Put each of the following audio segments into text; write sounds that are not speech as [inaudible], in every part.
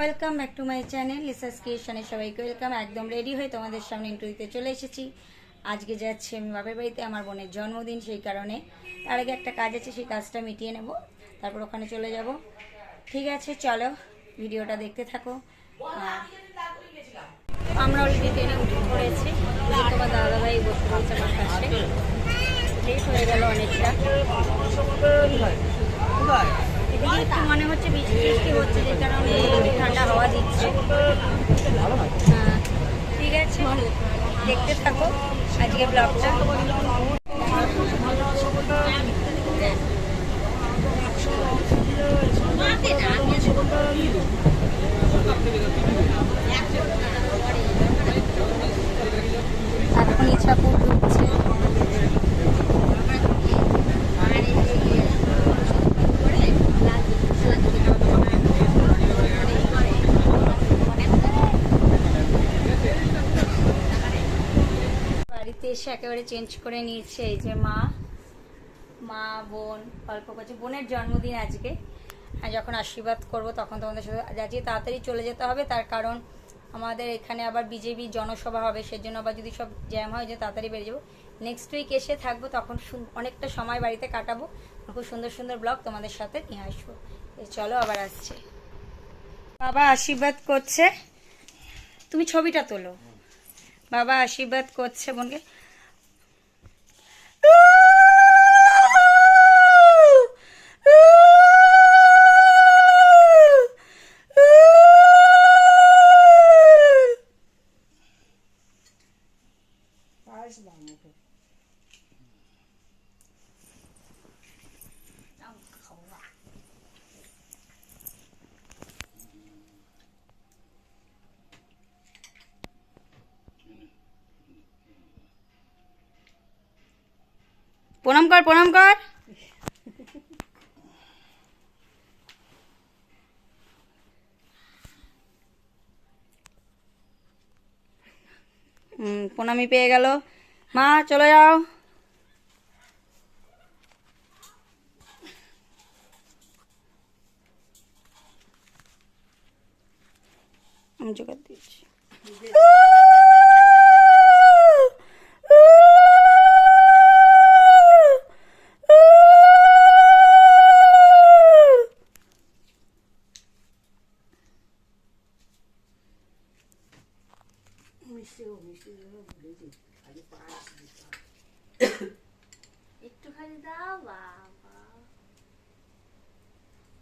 Welcome back to my channel Lisa's ক্রিয়েশনে সবাইকে welcome একদম ready হয়ে তোমাদের সামনে ইন্টু দিতে চলে এসেছি। আজকে যাচ্ছি আমি বাপের বাড়িতে, আমার বোনের জন্মদিন সেই কারণে। তার আগে একটা কাজ আছে, সেই কাজটা মিটিয়ে নেব। তারপর ওখানে চলে যাব। ঠিক আছে, চলো, ভিডিওটা দেখতে থাকো। আমরা অলরেডি ট্রেনে উঠে পড়েছি তোমার দাদাভাই বসে রয়েছে আমার কাছে। লেট হয়ে গেল অনেকটা। মনে হচ্ছে বৃষ্টি বৃষ্টি হচ্ছে, যে কারণে ঠান্ডা দিচ্ছে। ঠিক আছে, দেখতে থাকো। আজকে ব্লগটা বাড়িতে এসে একেবারে চেঞ্জ করে নিয়েছে। এই যে মা মা, বোন অল্প করছে। বোনের জন্মদিন আজকে। আর যখন আশীর্বাদ করব তখন তোমাদের সাথে যাচ্ছি। তাড়াতাড়ি চলে যেতে হবে। তার কারণ আমাদের এখানে আবার বিজেপি জনসভা হবে। সেজন্য আবার যদি সব জ্যাম হয় যে তাড়াতাড়ি বেরিয়ে যাব। নেক্সট উইক এসে থাকব তখন অনেকটা সময় বাড়িতে কাটাবো। খুব সুন্দর সুন্দর ব্লগ তোমাদের সাথে নিয়ে আসব। চলো আবার আসছে। বাবা আশীর্বাদ করছে। তুমি ছবিটা তোলো। বাবা আশীর্বাদ করছে বোনকে কর প্রণাম কর। প্রণামি পেয়ে গেল। মা চলে যাও। আমি জোগাড়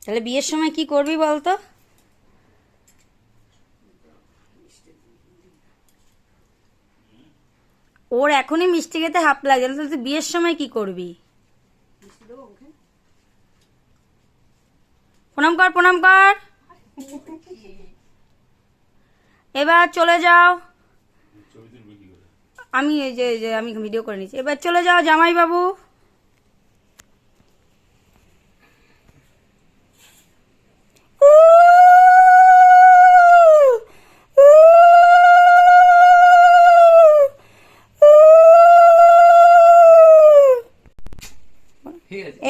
তাহলে বিয়ের সময় কি করবি বলতো? ওর এখনই মিষ্টি খেতে হাফ লাগে, তাহলে তুই বিয়ের সময় কি করবি? প্রণাম কর প্রণাম কর। এবার চলে যাও। আমি যে আমি ভিডিও করে নিচ্ছি। এবার চলে যাও জামাই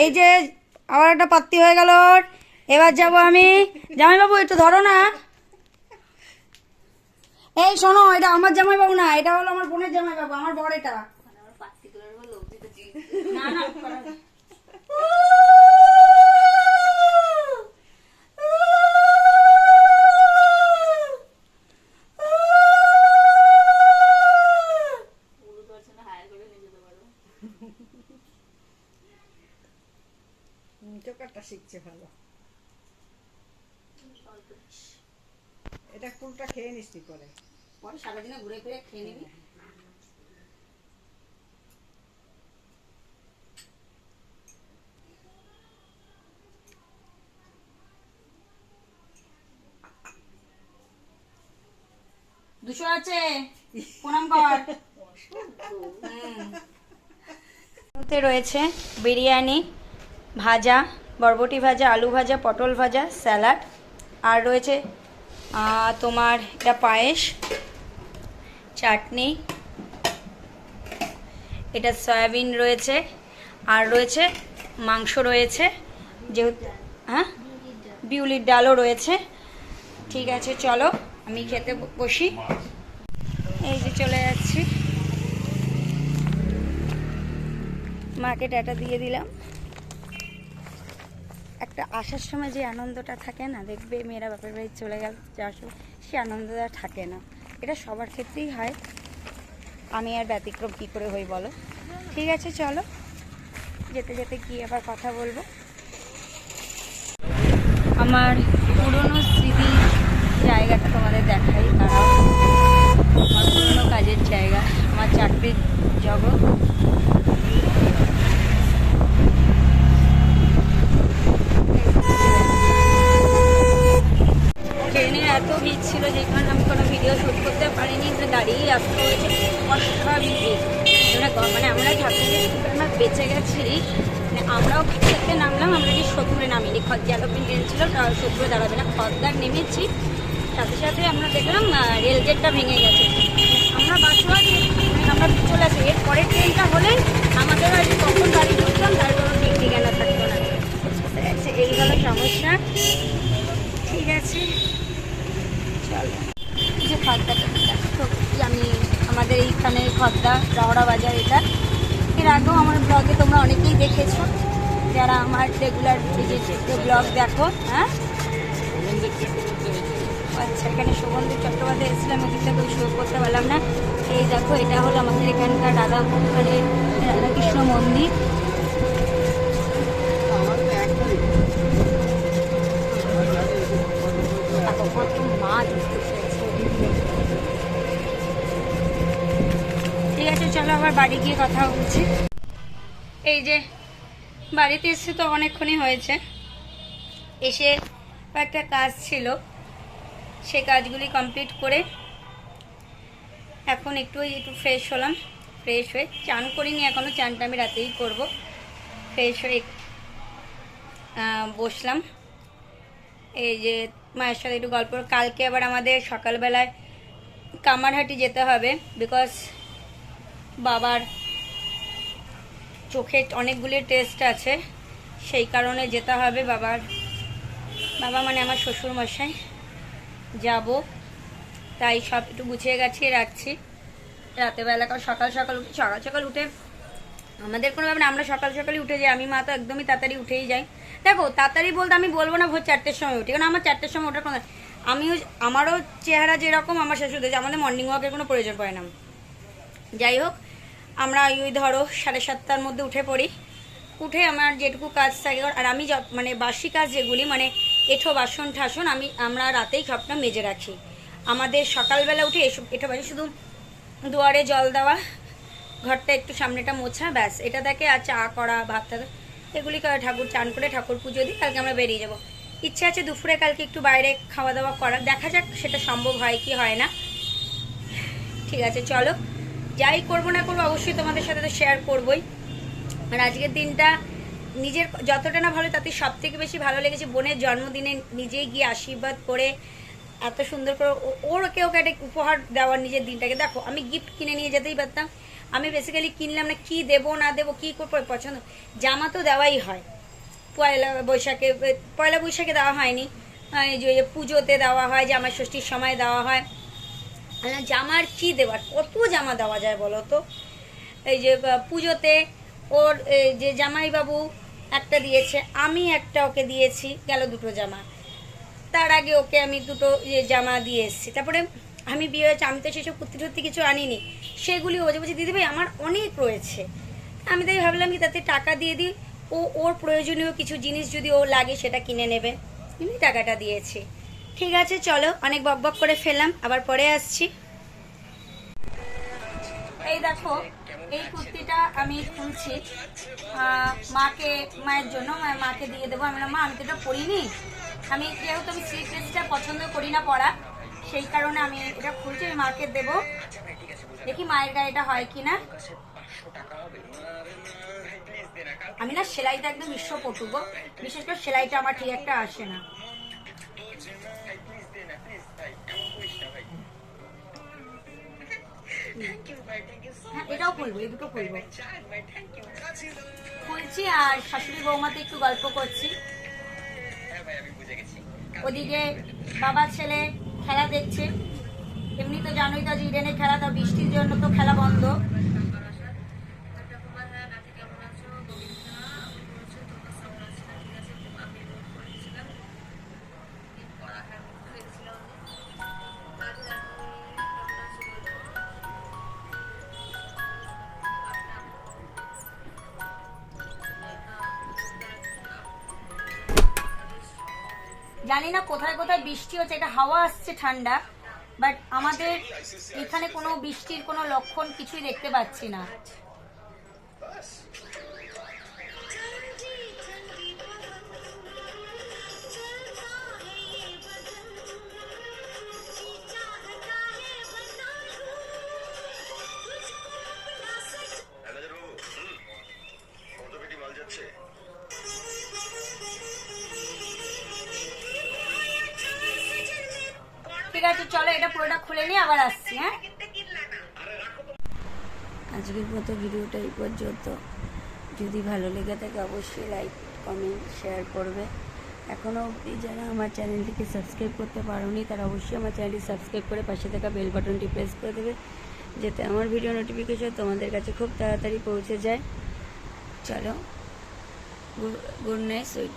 এই যে আবার একটা পাত্তি হয়ে গেল এবার যাব আমি। জামাইবাবু একটু ধরো না। এই শোনো এটা আমার জামাইবাবু না এটা হলো আমার বোনের জামাইবাবু আমার বর এটা। চিনি না না [laughs] নিস্তি করে? পরে সারাদিনে ঘুরে ফিরে খেয়ে নিবি। দুশো আছে। প্রণাম কর। রয়েছে বিরিয়ানি, ভাজা, বরবটি ভাজা, আলু ভাজা, পটল ভাজা, স্যালাড। আর রয়েছে তোমার এটা পায়েস, চাটনি, এটা সয়াবিন রয়েছে, আর রয়েছে মাংস রয়েছে, যেহেতু হ্যাঁ? বিউলির ডালও রয়েছে। ঠিক আছে, চলো, আমি খেতে বসি। এই যে চলে যাচ্ছি। মাকে টাটা দিয়ে দিলাম। একটা আসার সময় যে আনন্দটা থাকে না, দেখবে মেয়েরা বাপের বাড়ি চলে গেল, যাওয়ার সময় সে আনন্দটা থাকে না। এটা সবার ক্ষেত্রেই হয়। আমি আর ব্যতিক্রম কী করে হই বলো? ঠিক আছে, চলো। যেতে যেতে গিয়ে আবার কথা বলব। আমার পুরনো স্মৃতির জায়গাটা তোমাদের দেখাই তারাও আমার পুরনো কাজের জায়গা, আমার চাকরির জগৎ ট্রেনে এত ছিল যেখানে আমি কোনো ভিডিও শ্যুট করতে পারিনি যে দাঁড়িয়েই আসতে হয়েছে। অস্বাভাবিক। মানে আমরা ঠাকুরের আমরা বেঁচে গেছি মানে আমরাও খেতে নামলাম, আমরা কি সত্তরে নামিনি? খদ জ্যালোপিন ট্রেন ছিল সত্তরে দাঁড়াবে না। খদ্দার নেমেছি। সাথে সাথে আমরা দেখলাম রেল গেটটা ভেঙে গেছে। আমরা আছি মানে আমরা চলে আসি। এর পরের ট্রেনটা হলে আমাদের কখন গাড়ি ঢুকতাম, তার কোনো ঠিক ঠিকানা থাকতো না। এই হলো সমস্যা ঠিক আছে চলো এই যে খদ্দাটা দেখো, এই আমি আমাদের এইখানে খদ্দা, চওড়া বাজার এটা। এর আগেও আমার ব্লগে তোমরা অনেকেই দেখেছ। যারা আমার রেগুলার ব্লগ দেখো হ্যাঁ? আচ্ছা এখানে সুগন্ধি চট্টোপাধ্যায় এসেছিলাম ওদিকটা তো শুরু করতে পারলাম না। এই দেখো, এটা হলো আমাদের এখানকার রাধা মানে রাধাকৃষ্ণ মন্দির। মাছ ঠিক আছে, চলো আবার বাড়ি গিয়ে কথা বলছি। এই যে, বাড়িতে এসে তো অনেকক্ষণই হয়েছে। এসে একটা কাজ ছিল। সে কাজগুলি কমপ্লিট করে এখন একটু একটু ফ্রেশ হলাম। ফ্রেশ হয়ে চান করিনি এখনও চানটা আমি রাতেই করব। ফ্রেশ হয়ে বসলাম। এই যে, মায়ের সাথে একটু গল্প। কালকে আবার আমাদের সকালবেলায় কামারহাটি যেতে হবে বিকজ বাবার চোখে অনেকগুলি টেস্ট আছে। সেই কারণে যেতে হবে বাবার। বাবা মানে আমার শ্বশুর মশাই যাব। তাই সব একটু গুছিয়ে গাছিয়ে রাখছি। রাতেবেলা কারণ সকাল সকাল উঠে সকাল সকাল উঠে আমাদের কোনো ব্যাপার আমরা সকাল সকালই উঠে যাই। আমি, মা তো একদমই তাড়াতাড়ি উঠেই যাই। দেখো, তাড়াতাড়ি বলতে আমি বলব না ভোর চারটের সময় উঠি। কারণ আমার চারটের সময় ওঠার কোনো আমিও আমারও চেহারা যেরকম, আমার শ্বশুরদের যে আমাদের মর্নিং ওয়াকের কোনো প্রয়োজন পড়ে না। যাই হোক আমরা ওই ধরো সাড়ে সাতটার মধ্যে উঠে পড়ি। উঠে আমার যেটুকু কাজ থাকে, আর আমি মানে বাসি কাজ যেগুলি মানে এঠো বাসন ঠাসন আমি, আমরা রাতেই সবটা মেজে রাখি। আমাদের সকালবেলা উঠে এসব, এঠো বাসন, শুধু দুয়ারে জল দেওয়া, ঘরটা একটু সামনেটা মোছা, ব্যাস। এটা দেখে আর চা করা, ভাত টাত, এগুলি করে ঠাকুর চান করে ঠাকুর পুজো দিই কালকে আমরা বেরিয়ে যাব। ইচ্ছে আছে দুপুরে কালকে একটু বাইরে খাওয়া দাওয়া করা দেখা যাক সেটা সম্ভব হয় কি হয় না। ঠিক আছে, চলো। যাই করব না করব, অবশ্যই তোমাদের সাথে তো শেয়ার করবোই। আর আজকের দিনটা নিজের যতটা না ভালো, তাতে সব থেকে বেশি ভালো লেগেছে বোনের জন্মদিনে নিজেই গিয়ে আশীর্বাদ করে এত সুন্দর করে ওর ওকে ওকে একটা উপহার দেওয়ার নিজের দিনটাকে। দেখো, আমি গিফট কিনে নিয়ে যেতেই পারতাম। আমি বেসিক্যালি কিনলাম না, কি দেবো, না দেবো, কী করব পছন্দ। জামা তো দেওয়াই হয়। পয়লা বৈশাখে পয়লা বৈশাখে দেওয়া হয়নি। যে পুজোতে দেওয়া হয় জামা ষষ্ঠীর সময় দেওয়া হয়। জামার কি দেওয়ার কত জামা দেওয়া যায় বলো তো? এই যে পুজোতে ওর যে জামাইবাবু একটা দিয়েছে, আমি একটা ওকে দিয়েছি, গেল দুটো জামা। তার আগে ওকে আমি দুটো ইয়ে জামা দিয়ে এসেছি। তারপরে আমি বিয়ে হয়েছে, আমি তো সেসব কুর্তি টুর্তি কিছু আনিনি। সেগুলি ও যে বলছে, দিদি ভাই, আমার অনেক রয়েছে। আমি তাই ভাবলাম কি, তাতে টাকা দিয়ে দিই। ও, ওর প্রয়োজনীয় কিছু জিনিস যদি ও লাগে, সেটা কিনে নেবে। এমনি টাকাটা দিয়েছি। ঠিক আছে, চলো। অনেক বক বক করে ফেললাম, আবার পরে আসছি। এই দেখো, এই কুর্তিটা আমি খুলছি। মাকে, মায়ের জন্য, মা- মাকে দিয়ে দেবো। আমি মা, আমি তো এটা পরিনি। আমি যেহেতু আমি সিল্ক ড্রেসটা পছন্দ করি না পরা, সেই কারণে আমি এটা খুলছি, আমি মাকে দেবো। দেখি মায়ের গায়ে এটা হয় কি না আমি না সেলাইটা একদম বিশ্ব পটুব বিশেষ করে সেলাইটা আমার ঠিক একটা আসে না। এটাও খুলবো খুলছি আর শাশুড়ি বৌমাতে একটু গল্প করছি। ওদিকে বাবা ছেলে খেলা দেখছে। এমনি তো জানোই তো ইডেনে খেলা তো বৃষ্টির জন্য তো খেলা বন্ধ। জানি না কোথায় কোথায় বৃষ্টি হচ্ছে, এটা হাওয়া আসছে ঠান্ডা বাট আমাদের এখানে কোনো বৃষ্টির কোনো লক্ষণ কিছুই দেখতে পাচ্ছি না। আছে, চলো, এটা পুরোটা খুলে নিয়ে আবার আসছি হ্যাঁ? আজকের মতো ভিডিওটা এই পর্যন্ত। যদি ভালো লেগে থাকে, অবশ্যই লাইক কমেন্ট শেয়ার করবে। এখনও অবধি যারা আমার চ্যানেলটিকে সাবস্ক্রাইব করতে পারোনি, তারা অবশ্যই আমার চ্যানেলটি সাবস্ক্রাইব করে পাশে থাকা বেল বাটনটি প্রেস করে দেবে, যাতে আমার ভিডিও নোটিফিকেশন তোমাদের কাছে খুব তাড়াতাড়ি পৌঁছে যায়। চলো গুড নাইট সুইট